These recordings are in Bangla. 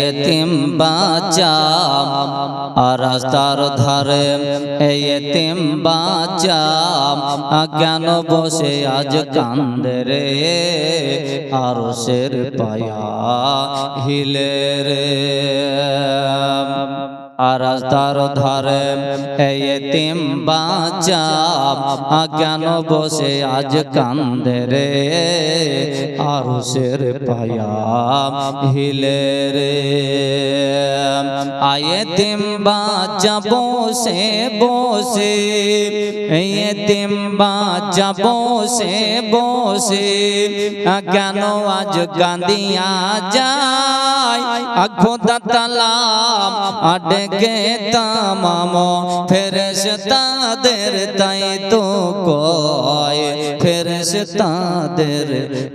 এতিম বাচা রাস্তার ধারে এতিম বাচা জ্ঞান বসে আজ কান্দে রে আর শের পায়া হিলে রে। রাস্তার ধারে এতিম বাচ্চা কেন বসে আজ কান্দে রে আর শের পায়া হিলে রে। আয়েতিম বাচ্চা বসে বসে এতিম বাচ্চা বসে বসে কেন আজ কান্দিয়া যায় খোদা তালাম আডগে তামাম ফেরেশ তাদের তাই তো কয় ফেরেশ তাদের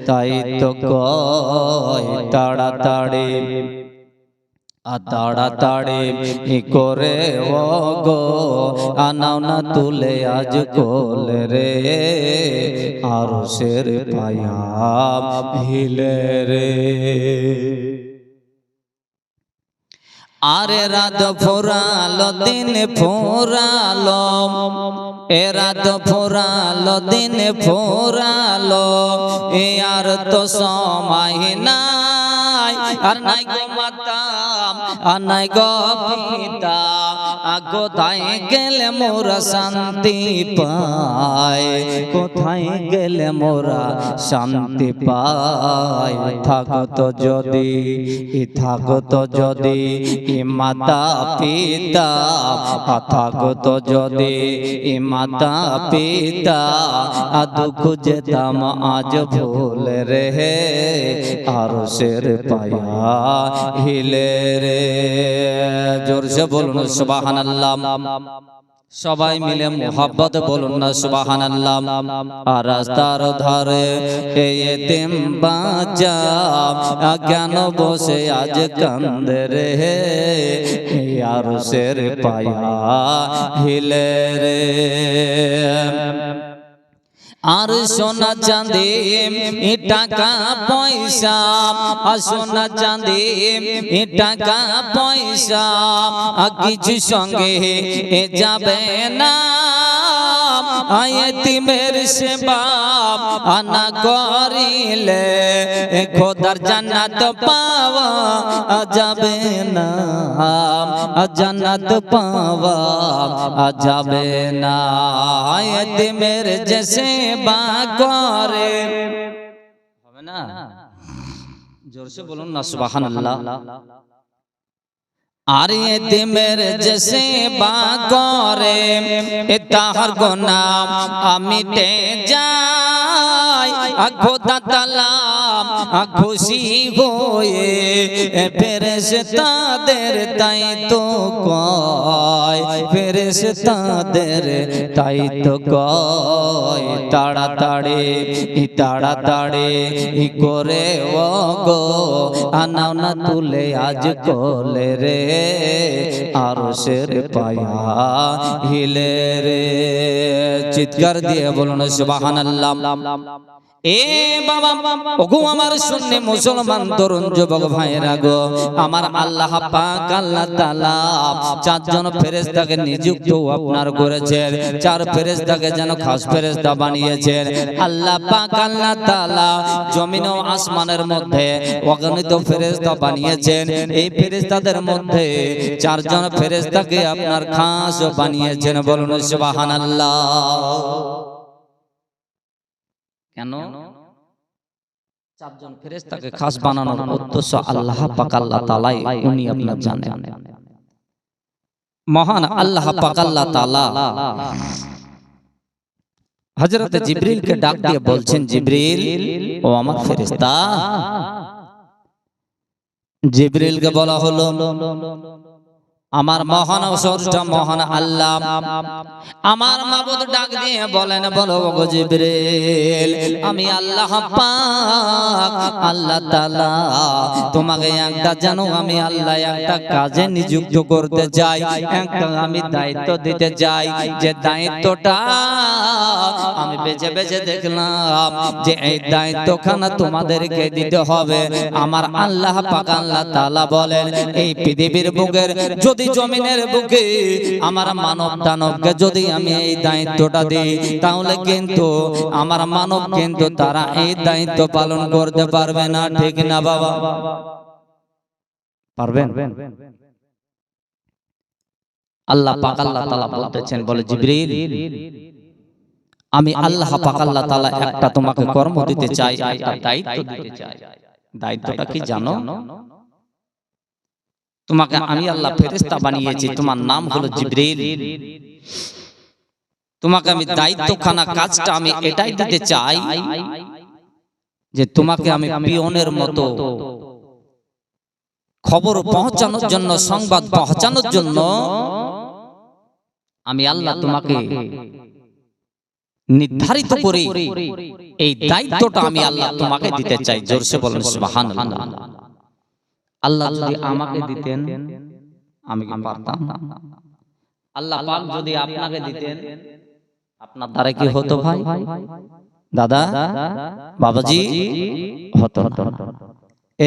তাই তো কয়, তাড়াতাড়ি, আ তাড়াতাড়ি করে ও গো আনাও না তুলে আজ কোল রে আর শের পায়া হিলে রে। আরে রাত ফোরালো দিন ফোরালো, এ রাত ফোরালো দিন ফোরালো, এ আর তো সময় নাই। আর নাই গো মাতা, আর নাই গো পিতা কোথায় গেলে মোরা শান্তি পায় কোথায় গেলে মোরা শান্তি পায় থাকতো যদি থাকতো যদি, ই মাতা পিতা থাকতো যদি, ই মাতা পিতা দুঃখ যেতাম আজ ভুল রে আর শের পায়া হিলে রে। জোরসে বলুন সবাই মিলে মোহাব্বত বলুন না সুবাহান আর রাস্তার ধারে এতিম বাঁচা কেন বসে আজ কান্দে রে। আর সের পায়া হিলে রে। আর সোনা চাঁদে এ টাকা পয়সা, আর সোনা চাঁদে এ টাকা পয়সা, আর কিছু সঙ্গে এ যাবে না। আয়তিমের সেবা আনা করিলে খোদার জান্নাত পাওয়া যাবে না। জান্নাত পাওয়া যাবে না। আয়তিমের যে সেবা করে। হবে না? জোরসে বলুন না, সুবহানাল্লাহ। আর এতিমের যে সেবা করে এ তাহার গোনাম আমিটে যাই তাদের তাই তো তাদের তাই তো ই তাড়াতাড়ি, ই করে ও আনাও না তুলে আজ কলে রে আর শের পায়া হিলে রে। চিৎকার দিয়ে বলুন সুবাহান আল্লাহ জমিন ও আসমানের মধ্যে অগণিত ফেরেশতা বানিয়েছেন। এই ফেরেশতাদের মধ্যে চারজন ফেরেশতাকে আপনার খাস বানিয়েছেন বলুন সুবহানাল্লাহ। কেন? চারজন ফেরেশতাকে খাস বানানোর উদ্দেশ্য আল্লাহ পাক আল্লাহ তাআলাই উনি আপনার জানেন। মহান আল্লাহ পাক আল্লাহ তাআলা হযরত জিবরিলকে ডাক দিয়ে বলছেন জিবরিল ও আমার ফেরেশতা। জিবরিলকে বলা হলো আমার মহান স্রষ্টা মহান আল্লাহ। আমার মাবুদ ডাক দিয়ে বলেন বলো জিবরিল আমি আল্লাহ পাক আল্লাহ তাআলা। তোমাকে একটা জানো আমি আল্লাহ একটা কাজে নিযুক্ত করতে চাই। একটা আমি দায়িত্ব দিতে চাই যে দায়িত্বটা আমি বেছে বেছে দেখলাম যে এই দায়িত্বখানা তোমাদেরকে দিতে হবে। আমার আল্লাহ পাক আল্লাহ তাআলা বলেন এই পৃথিবীর বুকের যদি জমিনের বুকে, আমার মানব দানবকে যদি আমি এই দায়িত্বটা দিই, তাহলে কিন্তু আমার মানব কিন্তু তারা এই দায়িত্ব পালন করতে পারবে না, ঠিক না বাবা? পারবেন? আল্লাহ পাক আল্লাহ তাআলা বলতেছেন, বলে জিবরিল, আমি আল্লাহ পাক আল্লাহ তাআলা একটা তোমাকে কর্ম দিতে চাই দায়িত্ব দিতে চাই। দায়িত্বটা কি জানো? তোমাকে আমি আল্লাহ ফেরেশতা বানিয়েছি তোমার নাম হলো জিবরিল। তোমাকে আমি দায়িত্বখানা কাজটা আমি এটাই দিতে চাই যে তোমাকে আমি পিয়নের মতো খবর পৌঁছানোর জন্য সংবাদ পৌঁছানোর জন্য আমি আল্লাহ তোমাকে নির্ধারিত করে এই দায়িত্বটা আমি আল্লাহ তোমাকে দিতে চাই। জোরসে বলেন সুবহানাল্লাহ। আল্লাহ যদি আমাকে দিতেন আমি কি পারতাম? আল্লাহ পাক যদি আপনাকে দিতেন আপনার দ্বারা কি হতো ভাই? দাদা? বাবাজি? হতো না।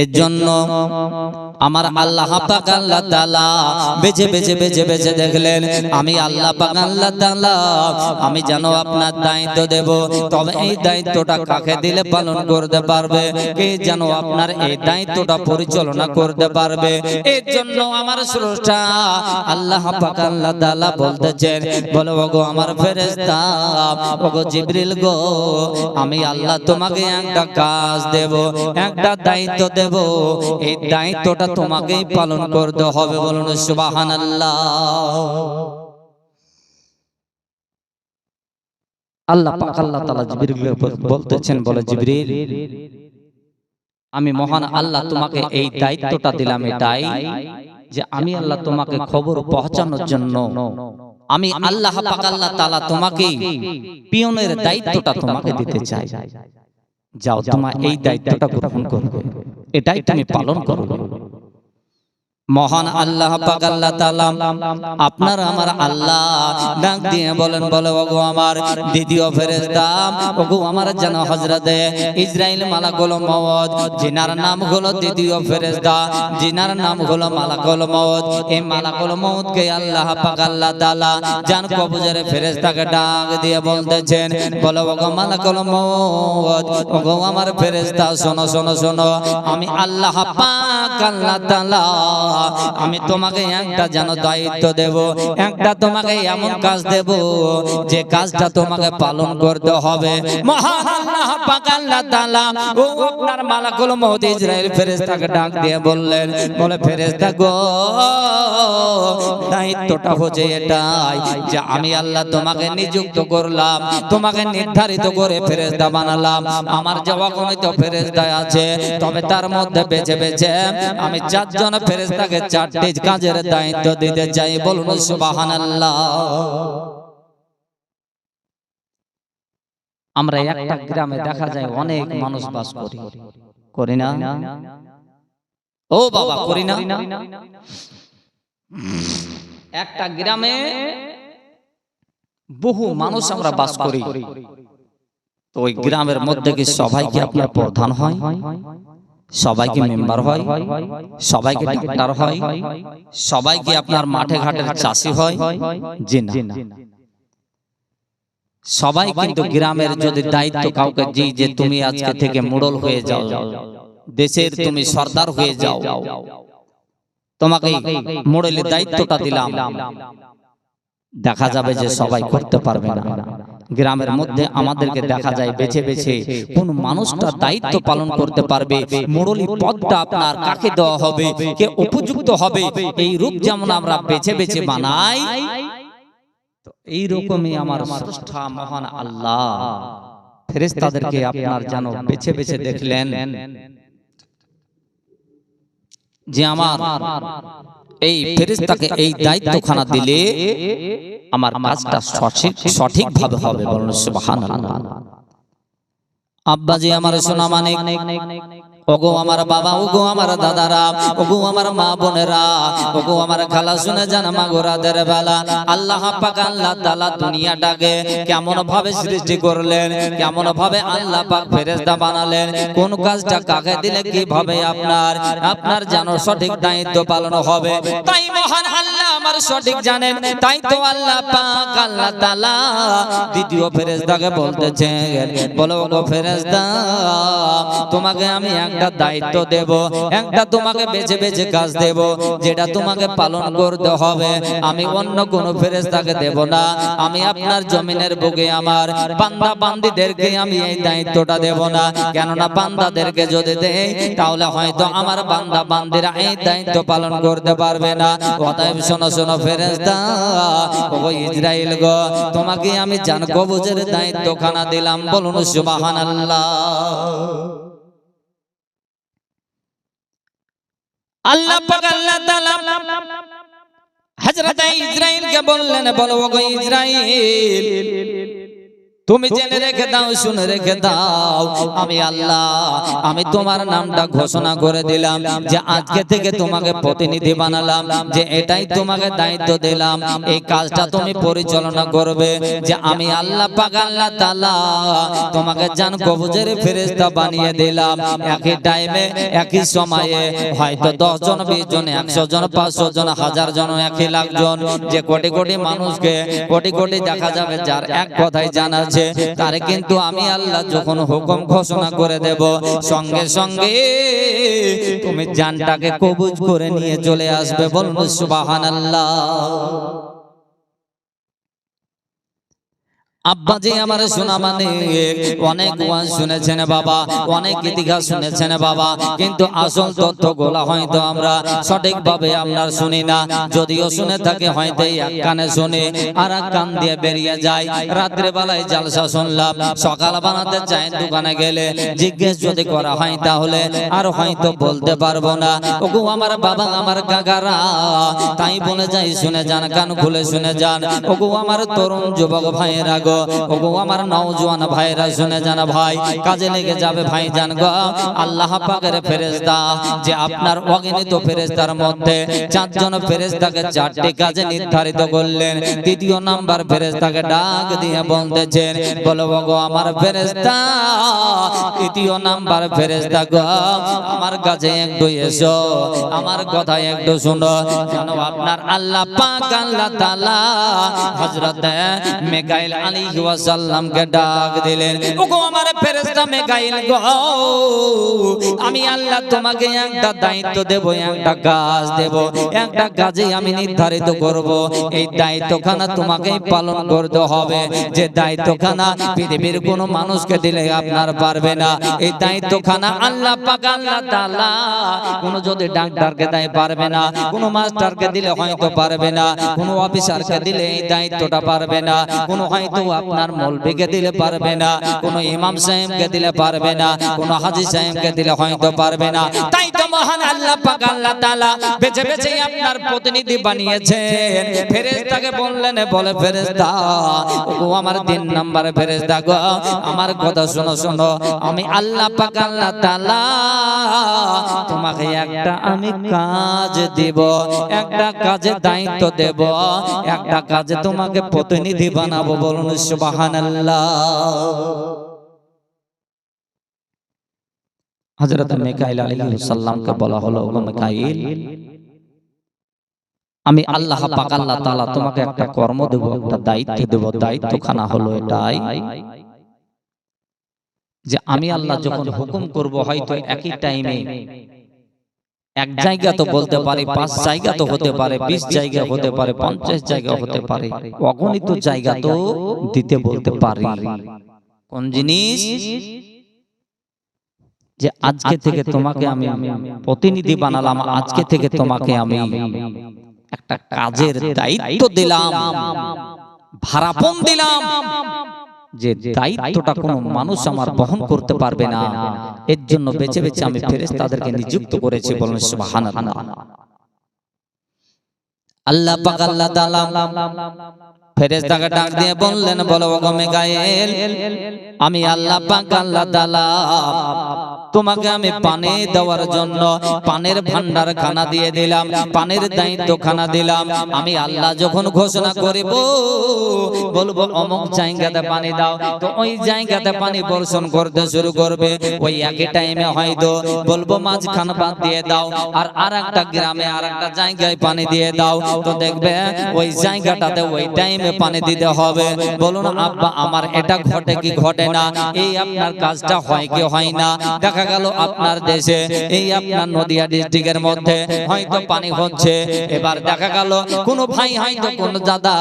এর জন্য আমার আল্লাহ পাক আল্লাহ তাআলা বেজে বেজে বেজে বেজে দেখলেন, আমি আল্লাহ পাক আল্লাহ তাআলা, আমি জানো আপনার দায়িত্ব দেব। তবে এই দায়িত্বটা কাকে দিলে পালন করতে পারবে? কে জানো আপনার এই দায়িত্বটা পরিচালনা করতে পারবে? এর জন্য আমার স্রষ্টা আল্লাহ পাক আল্লাহ তাআলা বলতেছেন, বলো গো আমার ফেরেশতা, ওগো জিবরিল গো, আমি আল্লাহ তোমাকে একটা কাজ দেব, একটা দায়িত্ব এই দায়িত্বটা তোমাকেই পালন করতে হবে বলুন, সুবহানাল্লাহ। আল্লাহ আল্লাহ তাআলা জিবরিল বলতেছেন, বলে জিবরিল, আমি মহান আল্লাহ তোমাকে এই দায়িত্বটা দিলাম এটাই যে আমি আল্লাহ তোমাকে খবর পৌঁছানোর জন্য, আমি আল্লাহ আল্লাহ তাআলা তোমাকে পিয়নের দায়িত্বটা তোমাকে দিতে চাই। যাও তোমার এই দায়িত্বটা গ্রহণ করবে এটাই তুমি পালন করবে মহান আল্লাহ পাক আল্লাহ তাআলা আপনার আমার আল্লাহ ডাক দিয়ে বলেন বলে ওগো আমার দ্বিতীয় ফেরেশতা ওগো আমার জানা হযরতে ইসরাইল মালাকুল মউত জিনার নাম হলো দ্বিতীয় ফেরেশতা জিনার নাম হলো মালাকুল মউত এই মালাকুল মউত কে আল্লাহ পাক আল্লাহ তাআলা জান কবজের ফেরেশতাকে ডাক দিয়ে বলতেছেন বলে ওগো মালাকুল মউত ওগো আমার ফেরেশতা শোনো শোনো শোনো আমি আল্লাহ পাক আল্লাহ তাআলা আমি তোমাকে একটা যেন দায়িত্ব দেব, একটা তোমাকে এমন কাজ দেব যে কাজটা তোমাকে পালন করতে হবে। ফেরেশতা আমি আল্লাহ তোমাকে নিযুক্ত করলাম, তোমাকে নির্ধারিত করে ফেরেশতা বানালাম। আমার যাওয়া কোনো তো ফেরেশতা আছে, তবে তার মধ্যে বেছে বেছে আমি চারজন ফেরেশতাকে চারটি কাজের দায়িত্ব দিতে চাই বলুন সুবহানাল্লাহ। আমরা একটা গ্রামে দেখা যায় অনেক মানুষ বাস করি। করি। না? ও বাবা করি না? একটা গ্রামে বহু মানুষ আমরা বাস করি। তো ওই গ্রামের মধ্যে কি সবাই কি আপনার প্রধান হয়? সবাইকে মেম্বার হয় সবাইকে ডাক্তার হয় সবাইকে আপনার মাঠে ঘাটের চাষি হয় জি না সবাই কিন্তু গ্রামের যদি দায়িত্ব কাউকে জি যে তুমি আজকে থেকে মোড়ল হয়ে যাও দেশের তুমি সর্দার হয়ে যাও। তোমাকে মোড়লের দায়িত্বটা দিলাম। দেখা যাবে যে সবাই করতে পারবে না। গ্রামের মধ্যে আমাদেরকে দেখা যায় বেছে বেছে কোন মানুষটা দায়িত্ব পালন করতে পারবে মুরলী পদটা আপনার কাকে দেওয়া হবে কে উপযুক্ত হবে এই রূপ যেমন আমরা বেছে বেছে বানাই এই রকমই আমার স্রষ্টা মহান আল্লাহ। ফেরেশতাদেরকে আপনার যেন বেছে বেছে দেখলেন। যে আমার এই ফেরেস্তাকে এই দায়িত্বখানা দিলে আমার কাজটা সঠিক সঠিকভাবে হবে বলুন সুবহানাল্লাহ। আব্বাজি আমার সোনা মানিক ওগো আমার বাবা, ওগো আমার দাদারা, ওগো আমার মা বোনেরা, ওগো আমার খালা শুনে জান মা গোরাদের বেলা। আল্লাহ পাক আল্লাহ তাআলা দুনিয়াটাকে কেমন ভাবে সৃষ্টি করলেন, কেমন ভাবে আল্লাহ পাক ফেরেশতা বানালেন, কোন কাজটা কাকে দিলে, কীভাবে আপনার আপনার যেন সঠিক দায়িত্ব পালন হবে, তাই মহান আল্লাহ আমার সঠিক জানেন, তাই তো আল্লাহ পাক আল্লাহ তাআলা দ্বিতীয় ফেরেশতাকে বলতেছেন বলো গো ফেরেশতা, তোমাকে আমি একটা দায়িত্ব দেব, একটা তোমাকে বেছে বেছে কাজ দেব, যেটা তোমাকে পালন করতে হবে। আমি অন্য কোন ফেরেশতাকে দেব না। আমি আপনার জমিনের বুকে আমার বান্দা বান্দিদেরকে আমি এই দায়িত্বটা দেব না। কেননা বান্দাদেরকে যদি দেই, তাহলে হয়তো আমার বান্দা বান্দিরা এই দায়িত্ব পালন করতে পারবে না। অতএব শোনো শোনো ফেরেশতা, ও ইসরাইল গো, তোমাকে আমি জান কবজের দায়িত্বখানা দিলাম। বলুন, সুবহানাল্লাহ। আল্লাহ পাক আল্লাহ তাআলা হযরত ইসরাঈলকে বললেন বলো ওগো ইসরাইল তুমি জেনে রেখে দাও শুনে রেখে দাও। আমি আল্লাহ আমি তোমার নামটা ঘোষণা করে দিলাম যে আজকে থেকে তোমাকে প্রতিনিধি বানালাম যে এটাই তোমাকে দায়িত্ব দিলাম এই কাজটা তুমি পরিচালনা করবে যে আমি আল্লাহ পাক আল্লাহ তাআলা তোমাকে জান কবজের ফেরেশতা বানিয়ে দিলাম। একই টাইমে একই সময়ে হয়তো দশ জন বিশ জন একশো জন পাঁচশো জন হাজার জন একই লাখ জন যে কোটি কোটি মানুষকে কোটি কোটি দেখা যাবে যার এক কথাই জানা আছে তারে কিন্তু আমি আল্লাহ যখন হুকুম ঘোষণা করে দেব, সঙ্গে সঙ্গে তুমি জানটাকে কবুজ করে নিয়ে চলে আসবে বলব সুবাহান সুবহানাল্লাহ। আব্বাজি আমার শোনা মানে অনেক ওয়াজ শুনেছেন বাবা অনেক ইতিহাস শুনেছেন বাবা। কিন্তু আসল তথ্য গোলা হয়তো আমরা সঠিকভাবে আমরা শুনি না। যদিও শুনে থাকে হয়তো এক কানে শুনে আর এক কান দিয়ে বেরিয়ে যায়। রাত্রে বেলায় জালসা শুনলাম সকাল বানাতে চাই দোকানে গেলে জিজ্ঞেস যদি করা হয় তাহলে আর হয়তো বলতে পারব না। ওগো আমার বাবা আমার কাকারা তাই বলে যাই শুনে যান কান খুলে শুনে যান। ওগো আমার তরুণ যুবক ভাইয়েরা গো ওগো আমার নওজোয়ান ভাইরা শুনে যান ভাই, কাজে লেগে যাবে ভাই জান গো। আল্লাহ পাকের ফেরেশতা, যে আপনার অগণিত ফেরেশতার মধ্যে চারজন ফেরেশতাকে চারটি কাজে নির্ধারিত করলেন তৃতীয় নাম্বার ফেরেশতাকে ডাক দিয়ে বলতেছেন, বলো গো, আমার ফেরেশতা, তৃতীয় নাম্বার ফেরেশতা গো, আমার কাছে একটু এসো, আমার কথা একটু শুনো। যেন আপনার আল্লাহ পাক, আল্লাহ তাআলা হযরত মিকাইল আলাইহি ওয়াসাল্লামকে ডাক দিলেন, ওগো আমার ফেরেশতা মিকাইল গো, আমি আল্লাহ তোমাকে একটা দায়িত্ব দেব, একটা কাজ দেব, একটা আমি নির্ধারিত করব। এই দায়িত্বখানা তোমাকেই পালন করতে হবে। যে দায়িত্বখানা পৃথিবীর কোনো মানুষকে দিলে আপনার পারবে না। এই দায়িত্বখানা আল্লাহ পাক, আল্লাহ তাআলা কোনো যদি ডাক্তারকে দেয় পারবে না, কোনো মাস্টারকে দিলে হয়তো পারবে না, কোনো অফিসারকে দিলে এই দায়িত্বটা পারবে না, কোনো হয়তো আপনার মৌলবীকে দিলে পারবে না কোনো ইমাম সাহেবকে দিলে পারবে না কোনো হাজী সাহেবকে দিলে হয়তো পারবে না। তাই তো মহান আল্লাহ পাক আল্লাহ তাআলা বেছে বেছে আপনার প্রতিনিধি বানিয়েছেন। ফেরেশতাকে বললেন বলে ফেরেশতা ও আমার তিন নাম্বার ফেরেশতা গো। আমার কথা শোনো শোনো আমি আল্লাহ পাক আল্লাহ তাআলা তোমাকে একটা আমি কাজ দেব একটা কাজে দায়িত্ব দেব একটা কাজে তোমাকে প্রতিনিধি বানাবো বলুন আমি আল্লাহ পাক, আল্লাহ তোমাকে একটা কর্ম দেব, একটা দায়িত্ব দেব। দায়িত্বখানা হলো এটাই যে আমি আল্লাহ যখন হুকুম করব, হয়তো একই টাইমে এক জায়গা তো বলতে পারি পাঁচ জায়গা তো হতে পারে বিশ জায়গা হতে পারে পঞ্চাশ জায়গা হতে পারে। অগণিত জায়গা তো দিতে বলতে পারি। কোন জিনিস যে আজকে থেকে তোমাকে আমি প্রতিনিধি বানালাম আজকে থেকে তোমাকে আমি একটা কাজের দায়িত্ব দিলাম ভাড়াপন দিলাম। যে দায়িত্বটা কোনো মানুষ আমার বহন করতে পারবে না। এর জন্য বেছে বেছে আমি ফেরেস তাদেরকে নিযুক্ত করেছি বলেন সুবহানাল্লাহ। আল্লাহ পাক আল্লাহ তাআলা ফেরেশতাকে ডাক দিয়ে বললেন বলো ওগো মিকাইল আমি আল্লাহ পাক আল্লাহ তাআলা তোমাকে আমি পানি দেওয়ার জন্য পানের ভান্ডার খানা দিয়ে দিলাম পানির দায়িত্ব খানা দিলাম আমি আল্লাহ যখন ঘোষণা করিব বলব অমুক জায়গাতে পানি দাও তো ওই জায়গাতে পানি বর্ষণ করতে শুরু করবে ওই একই টাইমে হয়তো বলব মাঝখান বাদ দিয়ে দাও আর আর একটা গ্রামে আর একটা জায়গায় পানি দিয়ে দাও তো দেখবে ওই জায়গাটাতে ওই টাইমে পানি দিতে হবে। বলুন আব্বা আমার এটা ঘটে কি ঘটে না? এই আপনার কাজটা হয় কি হয় না? দেখা গেল আপনার দেশে এই আপনার নদিয়া ডিস্ট্রিক্টের মধ্যে হয়তো পানি হচ্ছে। এবার দেখা গেল কোন ভাই হয়তো কোন দাদা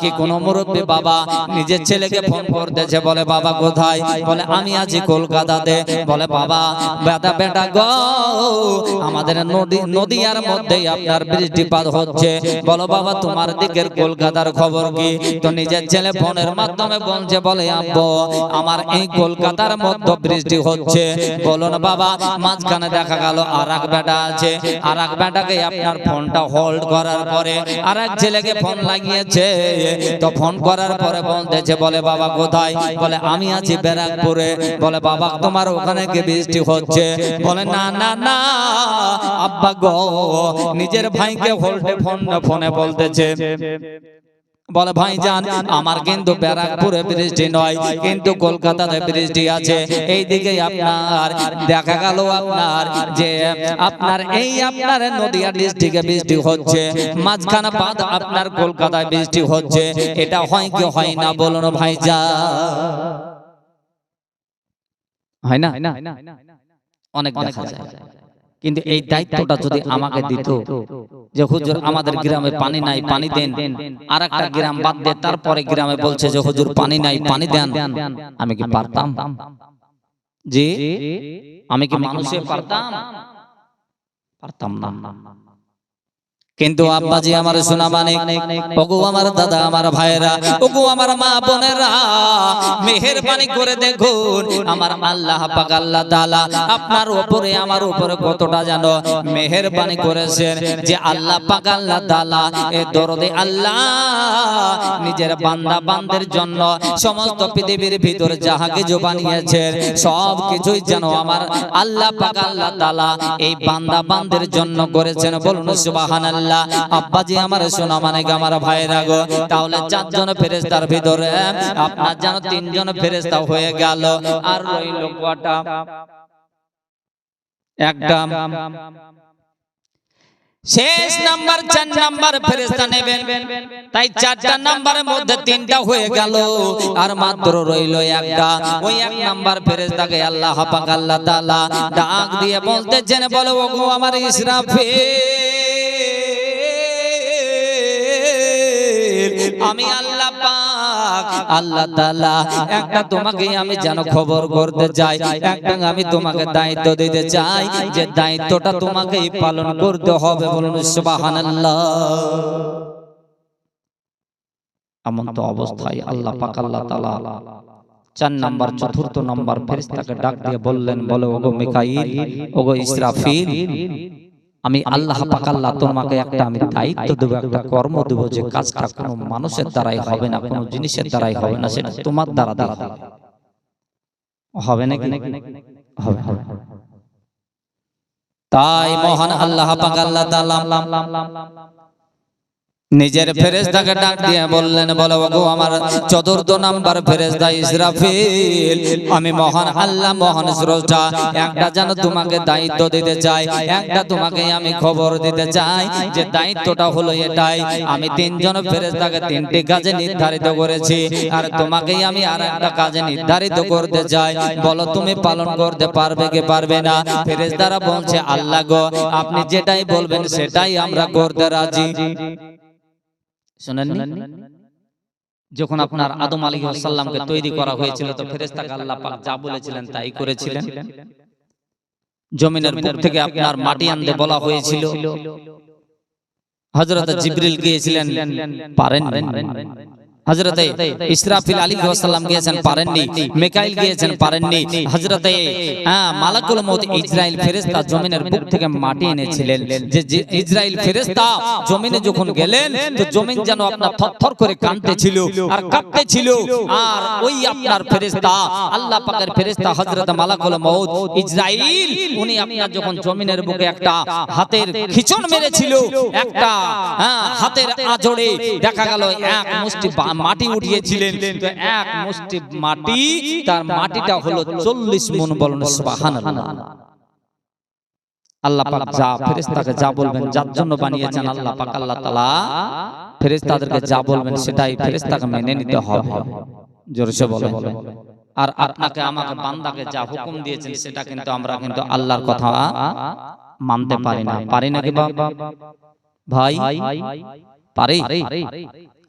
কি কোন মুরব্বী বাবা নিজের ছেলেকে ফোন করতেছে বলে বাবা কোথায়? বলে আমি আছি কলকাতাতে। বলে বাবা বেটা বেটা গো আমাদের নদী নদীয়ার মধ্যেই আপনার বৃষ্টিপাত হচ্ছে বলো বাবা তোমার দিকের কলকাতার খবর কি তো নিজের ছেলে ফোনের মাধ্যমে বলছে, বলে, আব্বু, আমার এই কলকাতার মধ্যে বৃষ্টি হচ্ছে। বলুন, বাবা, মাঝখানে দেখা গেল আর এক বেটা আছে। আর এক বেটাকে আপনার ফোনটা হোল্ড করার পরে আর এক ছেলেকে ফোন লাগিয়েছে। তো ফোন করার পরে বলতেছে, বলে, বাবা, কোথায়? বলে, আমি আছি ব্যারাকপুরে। বলে, বাবা, তোমার ওখানে কি বৃষ্টি হচ্ছে? বলে, না না না, আব্বা গো, নিজের ভাইকে হোল্ডে ফোন, ফোনে বলতেছে। বলে ভাই যান আমার কিন্তু ব্যারাকপুরে বৃষ্টি নয় কিন্তু কলকাতাতে বৃষ্টি আছে। এই দিকে আপনার দেখা গেল আপনার যে আপনার এই আপনার নদিয়া ডিস্ট্রিক্টে বৃষ্টি হচ্ছে। মাঝখানে বাদ আপনার কলকাতায় বৃষ্টি হচ্ছে। এটা হয় কি হয় না বলুন ভাই যা হয় না? অনেক দেখা যায়। কিন্তু এই দায়িত্বটা যদি আমাকে দিত যে হুজুর আমাদের গ্রামে পানি নাই পানি দেন। আর একটা গ্রাম বাদ দিয়ে তারপরে গ্রামে বলছে যে হুজুর পানি নাই পানি দেন। আমি কি পারতাম? জি? আমি কি মানুষে পারতাম? পারতাম না। কিন্তু আব্বাজি আমার সোনা মানে ওগো আমার দাদা আমার ভাইরা ওগো আমার মা বোনেরা মেহেরবানি করে দেখুন আমার আল্লাহ পাক আল্লাহ তাআলা আপনার উপরে আমার উপরে কতটা জানো মেহেরবানি করেছেন যে আল্লাহ পাক আল্লাহ তাআলা এ দরদে আল্লাহ নিজের বান্দা বান্দের জন্য সমস্ত পৃথিবীর ভিতর যাহা কিছু বানিয়েছেন সব কিছুই যেন আমার আল্লাহ পাক আল্লাহ তাআলা এই বান্দা বান্দের জন্য করেছেন বলুন সুবহানাল্লাহ। আব্বাজি আমার সোনা মানে আমার ভাইরা গো। তাহলে চারজন ফেরেশতার ভিতরে আপনার যেন তিনজন ফেরেশতা হয়ে গেল। আর রইল কটা একটা শেষ নাম্বার, চার নাম্বার ফেরেশতা নেবেন। তাই চারটা নাম্বারের মধ্যে তিনটা হয়ে গেল। আর মাত্র রইল একটা। ওই এক নাম্বার ফেরেস্তাকে আল্লাহ পাক, আল্লাহ তাআলা ডাক দিয়ে বলতেছেন, বলো ওগো আমার ইসরাফিল আমি আল্লাহ পাক আল্লাহ তাআলা একটা তোমাকে আমি যেন খবর করতে চাই একটা আমি তোমাকে দায়িত্ব দিতে চাই যে দায়িত্বটা তোমাকেই পালন করতে হবে বলুন সুবহানাল্লাহ। এমন তো অবস্থায় আল্লাহ পাক আল্লাহ তাআলা চার নাম্বার চতুর্থ নাম্বার ফেরেশতাকে ডাক দিয়ে বললেন বলো ওগো মিকাইল ওগো ইসরাফিল আমি আল্লাহ পাক আল্লাহ তোমাকে একটা আমি দায়িত্ব দেবো একটা কর্ম দেবো যে কাজটা কোনো মানুষের দ্বারাই হবে না কোনো জিনিসের দ্বারাই হবে না সেটা তোমার দ্বারা দ্বারা হবে নাকি? হবে হবে। তাই মহান আল্লাহ পাক আল্লাহ তাআলা নিজের ফেরেশতাকে ডাক দিয়ে বললেন বলো গো আমার চতুর্থ নাম্বার ফেরেশতা ইসরাফিল। আমি মহান আল্লাহ মহান স্রষ্টা একটা যেন তোমাকে দায়িত্ব দিতে চাই একটা তোমাকে আমি খবর দিতে চাই যে দায়িত্বটা হলো এটাই। আমি তিনজন ফেরেশতাকে তিনটি কাজে নির্ধারিত করেছি আর তোমাকেই আমি আর একটা কাজে নির্ধারিত করতে চাই। বলো তুমি পালন করতে পারবে কি পারবে না? ফেরেশতারা বলছে আল্লাহ গো আপনি যেটাই বলবেন সেটাই আমরা করতে রাজি শুনেননি? যখন আপনার আদম আলী সাল্লামকে তৈরি করা হয়েছিল তো ফেরেস্তাকে আল্লাহ পাক যা বলেছিলেন তাই করেছিলেন। জমিনের বুক থেকে আপনার মাটি আনতে বলা হয়েছিল। হযরত জিবরিল গিয়েছিলেন। পারেন হজরতে ইসরাফিল আলী ওয়াসাল্লাম গিয়েছেন পারেননি মেকাইল গিয়েছেন পারেননি। হজরতে হ্যাঁ মালাকুল মউত ইসরাইল ফেরেশতা জমিনের বুক থেকে মাটি এনেছিলেন। যে ইসরাইল ফেরেশতা জমিনে যখন গেলেন তো জমিন যেন আপনার থরথর করে কাঁপতেছিল আর কাঁপতেছিল। আর ওই আপনার ফেরেশতা আল্লাহ পাকের ফেরেশতা হযরত মালাকুল মউত ইসরাইল উনি আপনার যখন জমিনের বুকে একটা হাতের খিচন মেরেছিল একটা হ্যাঁ, হাতের আজরে দেখা গেল এক মুষ্টি মাটি উঠিয়েছিলেন। তো এক মুষ্টি মাটি তার মাটিটা হলো চল্লিশ মন বলুন সুবহানাল্লাহ। আল্লাহ পাক যা ফেরেশতাকে যা বলবেন যার জন্য বানিয়েছেন আল্লাহ পাক আল্লাহ তাআলা ফেরেশতাদেরকে যা বলবেন সেটাই ফেরেশতাকে মেনে নিতে হবে। জোরে সে বলেন। আর আপনাকে আমাকে বান্দাকে যা হুকুম দিয়েছেন সেটা কিন্তু আমরা কিন্তু আল্লাহর কথা মানতে পারি না। পারি নাকি বাবা ভাই পারি।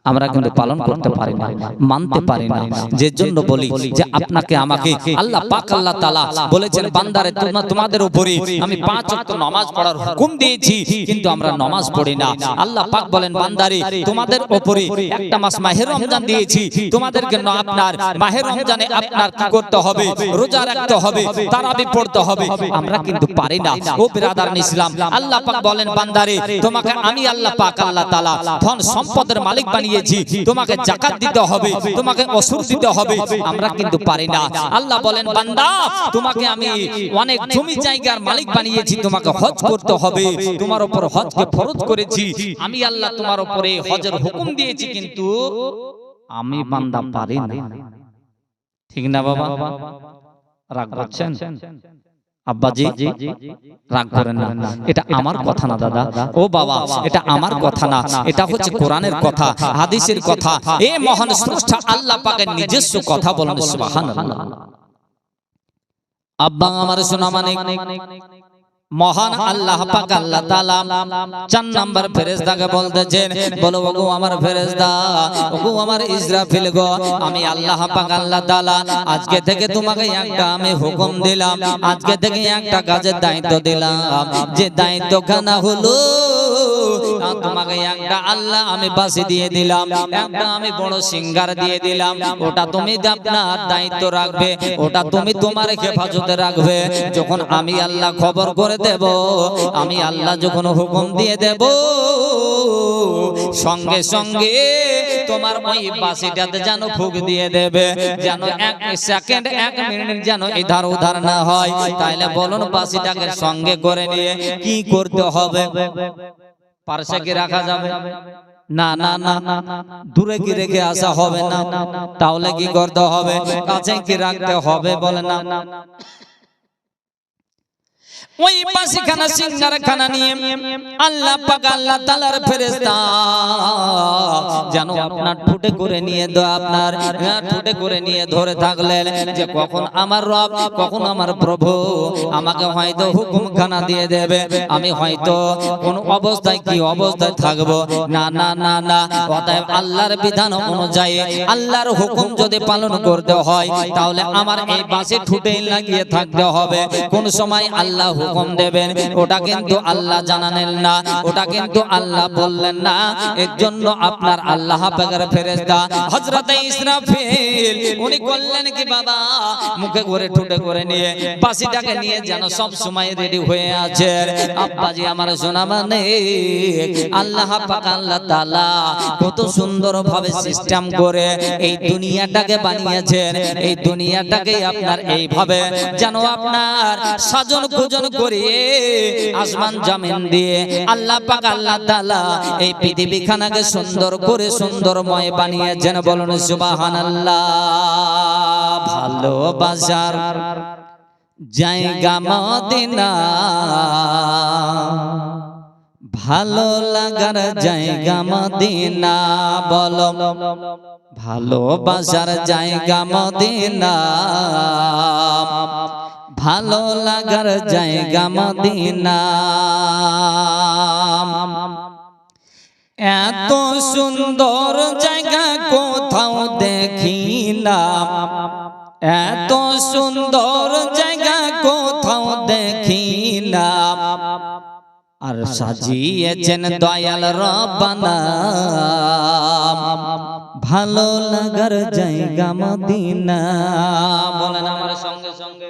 আমরা কিন্তু পালন করতে পারি না মানতে পারি না। যে জন্য বলি যে আপনাকে আমাকে আল্লাহ পাক আল্লাহ তাআলা বলেছেন বান্দারে তোমরা তোমাদের উপরে আমি পাঁচ ওয়াক্ত নামাজ পড়ার হুকুম দিয়েছি কিন্তু আমরা নামাজ পড়ি না। আল্লাহ পাক বলেন বান্দারে তোমাদের উপরে একটা মাস মাহে রমজান দিয়েছি তোমাদেরকে না আপনার মাহে রমজানে আপনার কি করতে হবে? রোজা রাখতে হবে তারাবি পড়তে হবে। আমরা কিন্তু পারি না। ও বিরাদার ইসলাম আল্লাহ পাক বলেন বান্দারে তোমাকে আমি আল্লাহ পাক আল্লাহ তাআলা ধন সম্পদের মালিক বানিয়েছি তোমাকে জাকাত দিতে হবে তোমাকে অসুর দিতে হবে আমরা কিন্তু পারি না। আল্লাহ বলেন বান্দা তোমাকে আমি অনেক জমি জায়গার মালিক বানিয়েছি তোমাকে হজ করতে হবে তোমার উপর হজকে ফরজ করেছি আমি আল্লাহ তোমার উপরে হজের হুকুম দিয়েছি কিন্তু আমি বান্দা পারি না। ঠিক না বাবা? রাগ করছেন। আব্বাজি রাগ করেন না। এটা আমার কথা না দাদা। ও বাবা এটা আমার কথা না। এটা হচ্ছে কোরআনের কথা হাদিসের কথা। এ মহান স্রষ্টা আল্লাহ পাকের নিজস্ব কথা বলেন সুবহানাল্লাহ। আব্বা আমার শোনা মানে মহান আল্লাহ পাক আল্লাহ তাআলা চার নাম্বার ফেরেশতাকে বলতেছেন, বলো, ওগো আমার ফেরেশতা, ওগো আমার ইসরাফিল গো, আমি আল্লাহ পাক আল্লাহ তাআলা আজকে থেকে তোমাকে একটা আমি হুকুম দিলাম, আজকে থেকে একটা কাজের দায়িত্ব দিলাম। যে দায়িত্বখানা হলো তোমাকে একটা আল্লাহ আমি বাসি দিয়ে দিলাম, একটা আমি বড় সিঙ্গার দিয়ে দিলাম, ওটা তুমি আপনার দায়িত্ব রাখবে, ওটা তুমি তোমার হেফাজতে রাখবে। যখন আমি আল্লাহ খবর করে দেব, আমি আল্লাহ যখন হুকুম দিয়ে দেব, সঙ্গে সঙ্গে তোমার ওই বাসিটাতে যেন ফুক দিয়ে দেবে, যেন এক সেকেন্ড, এক মিনিট যেন ইধার উধার না হয়। তাইলে বলুন বাসিটাকে সঙ্গে করে নিয়ে কি করতে হবে? পার্শ্বে কি রাখা যাবে? না না না না দূরে কি রেখে আসা হবে না? তাহলে কি করতে হবে? কাছে কি রাখতে হবে বলে না। ওই পাশিখানা সিঙ্গার খানা নিয়ে আল্লাহ পাক আল্লাহ তালার ফেরেস্তা যেন আপনার ঠুটে করে নিয়ে আপনার হ্যাঁ, ঠুটে করে নিয়ে ধরে থাকলেন যে কখন আমার রব কখন আমার প্রভু আমাকে হয়তো হুকুম খানা দিয়ে দেবে। আমি হয়তো কোন অবস্থায় কি অবস্থায় থাকব? না না না না। অতএব আল্লাহর বিধান অনুযায়ী আল্লাহর হুকুম যদি পালন করতে হয় তাহলে আমার এই বাসে ঠুটে লাগিয়ে থাকতে হবে। কোন সময় আল্লাহ হুকুম দেবেন, ওটা কিন্তু আল্লাহ জানালেন না, ওটা কিন্তু আল্লাহ বললেন না। এর জন্য আপনার আল্লাহ পাকের ফেরেশতা হযরত ইসরাফিল, উনি করলেন কি বাবা? মুখে করে ঠুটে করে নিয়ে বাসিটাকে নিয়ে যেন সব সময় রেডি হয়ে আছে। আব্বাজি আমার সোনা মানে আল্লাহ পাক, আল্লাহ তাআলা কত সুন্দর ভাবে সিস্টেম করে এই দুনিয়াটাকে বানিয়েছেন। এই দুনিয়াটাকে আপনার এইভাবে যেন আপনার সাজন পূজন করিয়ে আসমান জামিন দিয়ে আল্লাহ পাক আল্লাহ তাআলা এই পৃথিবী খানাকে সুন্দর করে সুন্দরময় বানিয়েছেন বলুন সুবহানাল্লাহ। ভালোবাসার জায়গা মদিনা। ভালো লাগার জায়গা মদিনা। বলো। ভালোবাসার জায়গা মদিনা। ভালো লাগার জায়গা মদিনা। এত সুন্দর জায়গা কোথাও দেখি না এত সুন্দর জায়গা কোথাও দেখি না আর সাজিয়েছেন দয়াল রব্বানা। ভালো লাগার জায়গা মদিনা। বলেন আমার সঙ্গে সঙ্গে।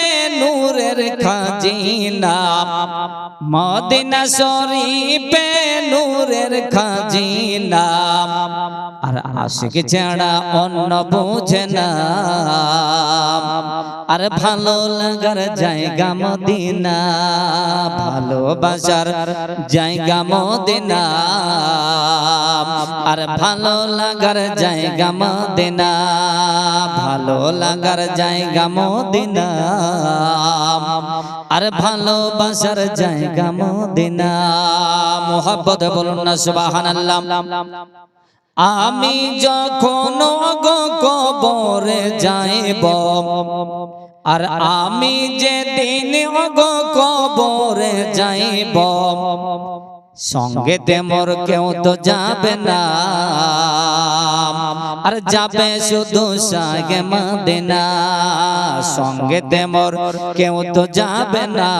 নূরের খাজিনা। মদিনা শরীফে নূরের খাজিনা। আর আশিক ছাড়া অন্য বোঝে না। আর ভালো লাগার জায়গা মদিনা ভালোবাসার জায়গা মদিনা, আর ভালো লাগার জায়গা মদিনা, ভালো লাগার জায়গা মদিনা, আর ভালোবাসার জায়গা মদিনা। মোহাব্বত বলুন না, সুবহানাল্লাহ। আমি যখন আর আমি যেদিন গো কবরে যাইব সঙ্গে মোর কেউ তো যাবে না। আর যাবে শুধু সাগে মদিনা। সঙ্গে তেমর কেউ তো যাবে না।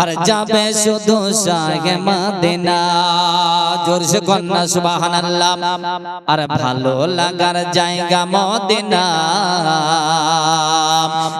আর যাবে শুধু সাগে মদিনা। জোরসে কন্যা সুবহানাল্লাহ। আর ভালো লাগার জায়গা মদিনা।